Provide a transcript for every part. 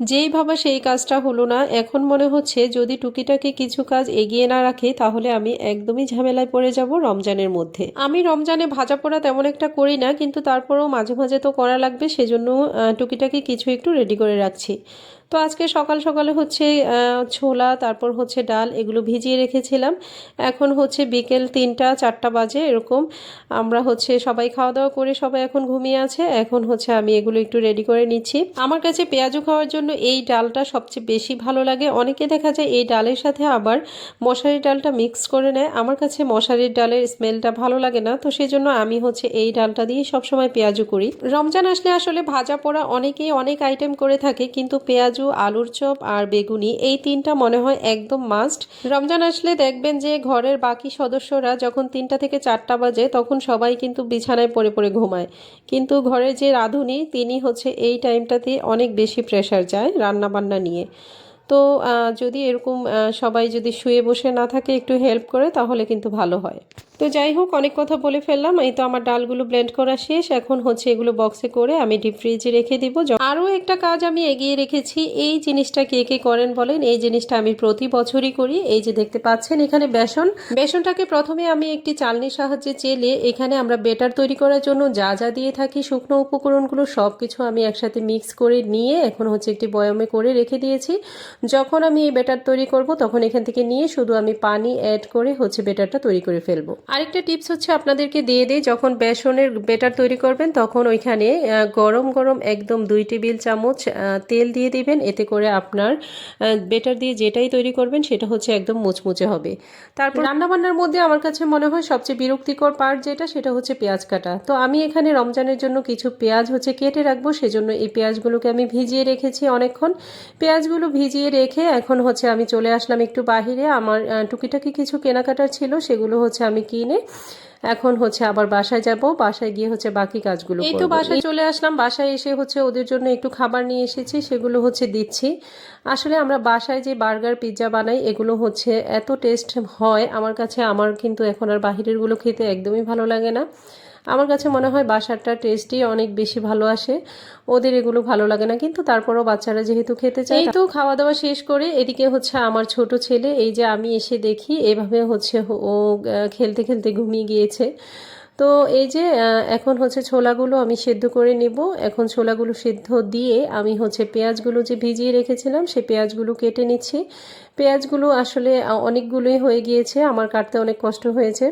যেই ভাবা সেই কাজটা হলো না। এখন মনে হচ্ছে যদি টুকিটাকি কিছু কাজ এগিয়ে না রাখে, তাহলে আমি একদমই ঝামেলায় পড়ে যাব রমজানের মধ্যে। আমি রমজানে ভাজা পোড়া তেমন একটা করি না, কিন্তু তারপরেও মাঝে মাঝে তো করা লাগবে, সেজন্য টুকিটাকি কিছু একটু রেডি করে রাখছি। তো আজকে সকাল সকালে হচ্ছে ছোলা, তারপর হচ্ছে ডাল, এগুলো ভিজিয়ে রেখেছিলাম। এখন হচ্ছে বিকেল তিনটা, চারটা বাজে এরকম। আমরা হচ্ছে সবাই খাওয়া দাওয়া করে সবাই এখন ঘুমিয়ে আছে। এখন হচ্ছে আমি এগুলো একটু রেডি করে নিচ্ছি। আমার কাছে পেঁয়াজু খাওয়ার জন্য এই ডালটা সবচেয়ে বেশি ভালো লাগে। অনেকে দেখা যায় এই ডালের সাথে আবার মশারির ডালটা মিক্স করে নেয়। আমার কাছে মশারির ডালের স্মেলটা ভালো লাগে না, তো সেই জন্য আমি হচ্ছে এই ডালটা দিয়ে সবসময় পেঁয়াজু করি। রমজান আসলে আসলে ভাজা পোড়া অনেকেই অনেক আইটেম করে থাকে, কিন্তু পেঁয়াজু, আলুর চপ আর বেগুনি এই তিনটা মনে হয় একদম মাস্ট রমজান আসলে দেখবেন যে ঘরের বাকি সদস্যরা যখন তিনটা থেকে চারটা বাজে, তখন সবাই কিন্তু বিছানায় পড়ে পড়ে ঘুমায়। কিন্তু ঘরের যে রাঁধুনি, তিনি হচ্ছে এই টাইমটাতে অনেক বেশি প্রেশার যায় রান্নাবান্না নিয়ে। তো যদি এরকম সবাই যদি শুয়ে বসে না থাকে, একটু হেল্প করে, তাহলে কিন্তু ভালো হয়। তো যাই হোক, অনেক কথা বলে ফেললাম। এই তো আমার ডালগুলো ব্লেন্ড করা শেষ। এখন হচ্ছে এগুলো বক্সে করে আমি ডিপ ফ্রিজে রেখে দিব। আরও একটা কাজ আমি এগিয়ে রেখেছি। এই জিনিসটা কে কে করেন বলেন, এই জিনিসটা আমি প্রতি বছরই করি। এই যে দেখতে পাচ্ছেন এখানে বেসন। বেসনটাকে প্রথমে আমি একটি চালনির সাহায্যে চেলে এখানে আমরা বেটার তৈরি করার জন্য যা যা দিয়ে থাকি, শুকনো উপকরণগুলো সব কিছু আমি একসাথে মিক্স করে নিয়ে এখন হচ্ছে একটি বয়মে করে রেখে দিয়েছি। যখন আমি এই বেটার তৈরি করব, তখন এখান থেকে নিয়ে শুধু আমি পানি অ্যাড করে হচ্ছে বেটারটা তৈরি করে ফেলব। আরেকটা টিপস হচ্ছে আপনাদেরকে দিয়ে দিই, যখন বেসনের বেটার তৈরি করবেন, তখন ওইখানে গরম গরম একদম দুই টেবিল চামচ তেল দিয়ে দিবেন। এতে করে আপনার বেটার দিয়ে যেটাই তৈরি করবেন, সেটা হচ্ছে একদম মুচমুচে হবে। তারপর রান্নাবান্নার মধ্যে আমার কাছে মনে হয় সবচেয়ে বিরক্তিকর পার্ট যেটা, সেটা হচ্ছে পেঁয়াজ কাটা। তো আমি এখানে রমজানের জন্য কিছু পেঁয়াজ হচ্ছে কেটে রাখব, সেজন্য এই পেঁয়াজগুলোকে আমি ভিজিয়ে রেখেছি অনেকক্ষণ। পেঁয়াজগুলো ভিজিয়ে রেখে এখন হচ্ছে আমি চলে আসলাম একটু বাহিরে। আমার টুকিটাকি কিছু কেনাকাটার ছিল সেগুলো হচ্ছে আমি কিনে এখন হচ্ছে আবার বাসায় যাব। বাসায় গিয়ে হচ্ছে বাকি কাজগুলো এই তো বাসায় চলে আসলাম। বাসায় এসে হচ্ছে ওদের জন্য একটু খাবার নিয়ে এসেছি সেগুলো হচ্ছে দিচ্ছি। আসলে আমরা বাসায় যে বার্গার পিৎজা বানাই এগুলো হচ্ছে এত টেস্ট হয় আমার কাছে আমার কিন্তু এখন আর বাহিরেরগুলো খেতে একদমই ভালো লাগে না। আমার কাছে মনে হয় বাসারটা টেস্টই অনেক বেশি ভালো আসে। ওদের এগুলো ভালো লাগে না কিন্তু তারপরও বাচ্চারা যেহেতু খেতে চায় তো খাওয়া দাওয়া শেষ করে এদিকে হচ্ছে আমার ছোট ছেলে এই যে আমি এসে দেখি এভাবে হচ্ছে ও খেলতে খেলতে ঘুমিয়ে গিয়েছে। তো এই যে এখন হচ্ছে ছোলাগুলো আমি সেদ্ধ করে নেব। এখন ছোলাগুলো সেদ্ধ দিয়ে আমি হচ্ছে পেঁয়াজগুলো যে ভিজিয়ে রেখেছিলাম সে পেঁয়াজগুলো কেটে নিচ্ছি। পেঁয়াজগুলো আসলে অনেকগুলোই হয়ে গিয়েছে, আমার কাটতে অনেক কষ্ট হয়েছে।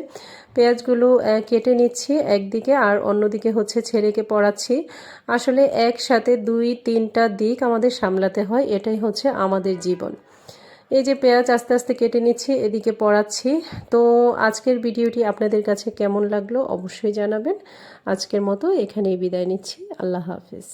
পেঁয়াজগুলো কেটে নিচ্ছি একদিকে আর অন্যদিকে হচ্ছে ছেলেকে পড়াচ্ছি। আসলে একসাথে দুই তিনটা দিক আমাদের সামলাতে হয়, এটাই হচ্ছে আমাদের জীবন। এই যে পেঁয়াজ আস্তে আস্তে কেটে নিচ্ছি, এদিকে পড়াচ্ছি। তো আজকের ভিডিওটি আপনাদের কাছে কেমন লাগল অবশ্যই জানাবেন। আজকের মতো এখানেই বিদায় নিচ্ছি। আল্লাহ হাফিজ।